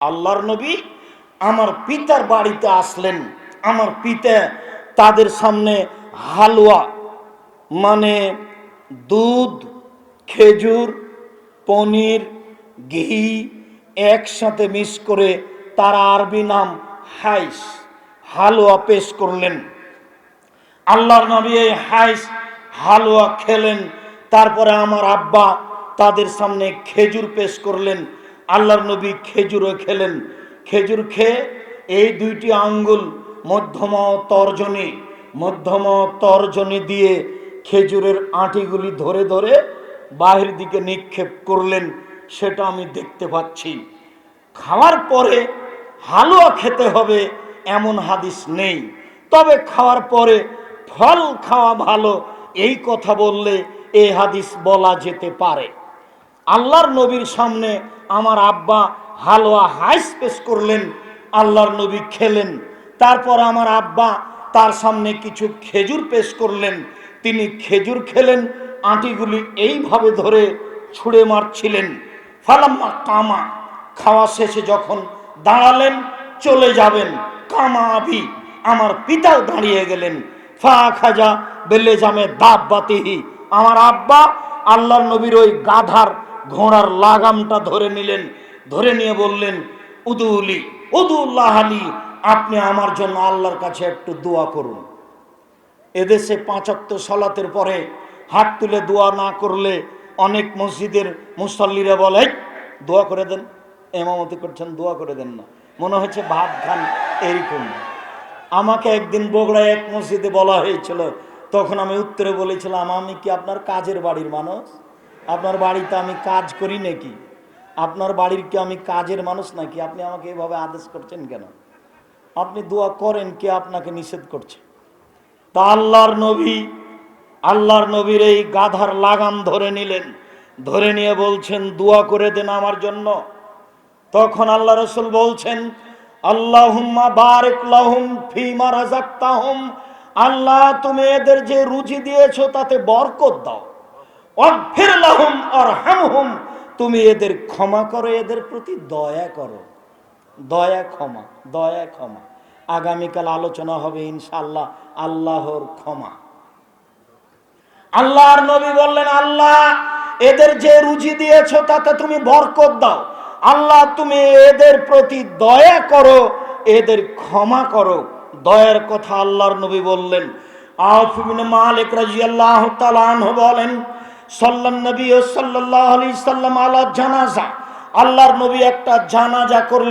আল্লাহর নবী আমার পিতার বাড়িতে আসলেন। আমার পিতা তাদের সামনে হালুয়া মানে দুধ, খেজুর, পনির, ঘি একসাথে মিস করে তার আরবি নাম হাইস, হালুয়া পেশ করলেন। আল্লাহর নবী এই হাইস হালুয়া খেলেন। তারপরে আমার আব্বা তাদের সামনে খেজুর পেশ করলেন। আল্লাহর নবী খেজুরও খেলেন। খেজুর খেয়ে এই দুইটি আঙ্গুল মধ্যম তর্জনী মধ্যম তর্জনী দিয়ে খেজুরের আঁটিগুলি ধরে ধরে বাহির দিকে নিক্ষেপ করলেন, সেটা আমি দেখতে পাচ্ছি। খাওয়ার পরে হালুয়া খেতে হবে এমন হাদিস নেই। তবে খাওয়ার পরে ফল খাওয়া ভালো, এই কথা বললে এই হাদিস বলা যেতে পারে। আল্লাহর নবীর সামনে আমার আব্বা হালুয়া হাইস পেশ করলেন, আল্লাহর নবী খেলেন। তারপর আমার আব্বা তার সামনে কিছু খেজুর পেশ করলেন। তিনি খেজুর খেলেন, আঁটিগুলি এইভাবে ধরে ছুঁড়ে মারছিলেন। ফালাম্মা কামা, খাওয়া শেষে যখন দাঁড়ালেন, চলে যাবেন। কামা আবি, আমার পিতাও দাঁড়িয়ে গেলেন। ফা খাজা বেলে জামে দাব বাতিহি আমার আব্বা আল্লাহর নবীর ওই গাধার ঘোড়ার লাগামটা ধরে নিলেন, ধরে নিয়ে বললেন উদুলি উদুল্লাহ আলী আপনি আমার জন্য আল্লাহর কাছে একটু দোয়া করুন। এদেশে পাঁচাত্তর সলাতের পরে হাত তুলে দোয়া না করলে অনেক মসজিদের মুসল্লিরা বলে দোয়া করে দেন। এমামতি করছেন, দোয়া করে দেন না। মনে হচ্ছে ভাত খান এরকম। আমাকে একদিন বগুড়ায় এক মসজিদে বলা হয়েছিল, তখন আমি উত্তরে বলেছিলাম, আমি কি আপনার কাজের বাড়ির মানুষ? আপনার বাড়িতে আমি কাজ করি নাকি? আপনার বাড়ির কি আমি কাজের মানুষ নাকি? আপনি আমাকে এভাবে আদেশ করছেন কেন? আপনি দোয়া করেন কে আপনাকে নিষেধ করছে? তা আল্লাহর নবী, আল্লাহর নবীর এই গাধার লাগাম ধরে নিলেন। ধরে নিয়ে বলছেন, দোয়া করে দেন আমার জন্য। তখন আল্লাহ রসুল বলছেন, আল্লাহুম্মা আল্লাহ, তুমি এদের যে রুচি দিয়েছ তাতে বরকত দাও। তুমি এদের ক্ষমা করো, এদের প্রতি দয়া করো। দয়া ক্ষমা দয়া ক্ষমা। আগামীকাল আলোচনা হবে ইনশাল্লাহ আল্লাহর ক্ষমা। আল্লাহর নবী বললেন, আল্লাহ, এদের যে রুজি দিয়েছ, তাতে তুমি বরকত দাও। আল্লাহ, তুমি এদের প্রতি দয়া করো, এদের ক্ষমা করো। দয়ার কথা আল্লাহর নবী বললেন। আউফ ইবনে মালিক রাদিয়াল্লাহু তাআলা আনহু বলেন সাল্লান নবী ও সাল্লাহ আলী সাল্লাম আলা জানাজা। আল্লাহর নবী একটা জানাজা করলেন।